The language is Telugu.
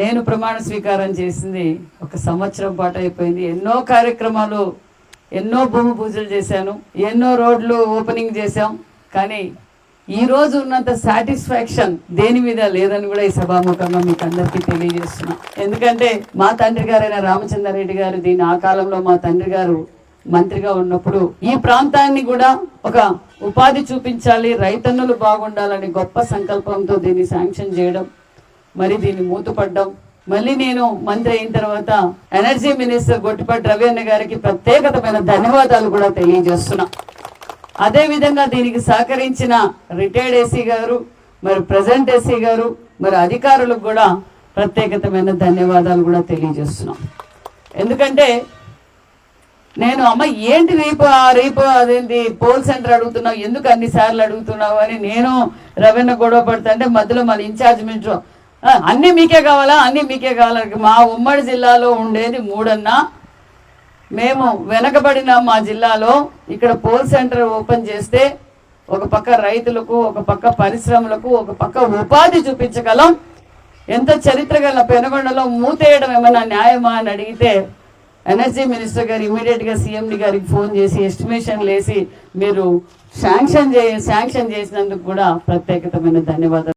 నేను ప్రమాణ స్వీకారం చేసింది ఒక సంవత్సరం పాటు అయిపోయింది. ఎన్నో కార్యక్రమాలు ఎన్నో భూమి పూజలు చేశాను ఎన్నో రోడ్లు ఓపెనింగ్ చేశాం. కానీ ఈ రోజు ఉన్నంత సాటిస్ఫాక్షన్ దేని మీద లేదని కూడా ఈ సభాముఖంగా మీకు అందరికీ తెలియజేస్తున్నా. ఎందుకంటే మా తండ్రి గారైన రామచంద్రారెడ్డి గారు దీని ఆ కాలంలో మా తండ్రి గారు మంత్రిగా ఉన్నప్పుడు ఈ ప్రాంతాన్ని కూడా ఒక ఉపాధి చూపించాలి రైతన్నులు బాగుండాలని గొప్ప సంకల్పంతో దీన్ని శాంక్షన్ చేయడం మరి దీన్ని మూతపడ్డం. మళ్ళీ నేను మంత్రి అయిన తర్వాత ఎనర్జీ మినిస్టర్ గొట్టిపాటి రవి అన్న గారికి ప్రత్యేకతమైన ధన్యవాదాలు కూడా తెలియజేస్తున్నా. అదే విధంగా దీనికి సహకరించిన రిటైర్డ్ ఏసీ గారు మరి ప్రజెంట్ ఏసీ గారు మరి అధికారులకు కూడా ప్రత్యేకతమైన ధన్యవాదాలు కూడా తెలియజేస్తున్నాం. ఎందుకంటే నేను అమ్మ ఏంటి రేపు రేపు అదేంటి పోల్ సెంటర్ అడుగుతున్నావు? ఎందుకు అన్ని సార్లు అడుగుతున్నావు? అని నేను రవీణ గొడవ పడుతుంటే మధ్యలో మన ఇన్ఛార్జ్ మినిస్టర్ అన్నీ మీకే కావాలా? అన్నీ మీకే కావాలా? మా ఉమ్మడి జిల్లాలో ఉండేది మూడన్నా. మేము వెనకబడిన మా జిల్లాలో ఇక్కడ పోల్ సెంటర్ ఓపెన్ చేస్తే ఒక పక్క రైతులకు ఒక పక్క పరిశ్రమలకు ఒక పక్క ఉపాధి చూపించగలం. ఎంత చరిత్ర గల పెనుగొండలో మూతేయడం ఏమన్నా న్యాయమా అని అడిగితే ఎనర్జీ మినిస్టర్ గారు ఇమీడియట్గా సీఎండి గారికి ఫోన్ చేసి ఎస్టిమేషన్ వేసి మీరు శాంక్షన్ చే శాంక్షన్ చేసినందుకు కూడా ప్రత్యేకతమైన ధన్యవాదాలు.